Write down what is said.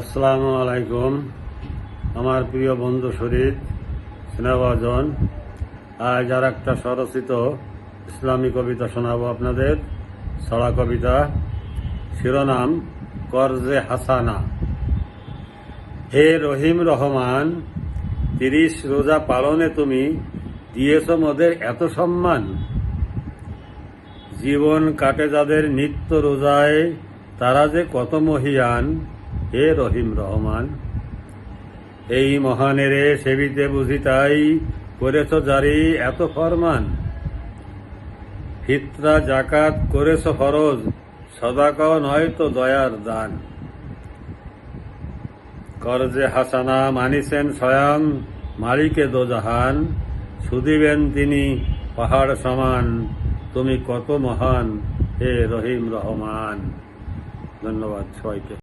আসসালামু আলাইকুম। আমার প্রিয় বন্ধু শরীর স্নেহজন আজ আর একটা স্বরচিত ইসলামী কবিতা শোনাবো আপনাদের। ছড়া কবিতা, শিরোনাম, করজে হাসানা। হে রহিম রহমান, তিরিশ রোজা পালনে তুমি দিয়েছ মোদের এত সম্মান। জীবন কাটে যাদের নিত্য রোজায়, তারা যে কত মহিয়ান। হে রহিম রহমান, এই মহানেরে সেবিতে বুঝি তাই করেছ জারি এত ফরমান। ফিতরা জাকাত করেছ ফরজ, সদাকাও নয় তো দয়ার দান। করজে হাসানা মানিছেন স্বয়ং মালিকে দোজাহান, সুদিবেন তিনি পাহাড় সমান, তুমি কত মহান হে রহিম রহমান। ধন্যবাদ সবাইকে।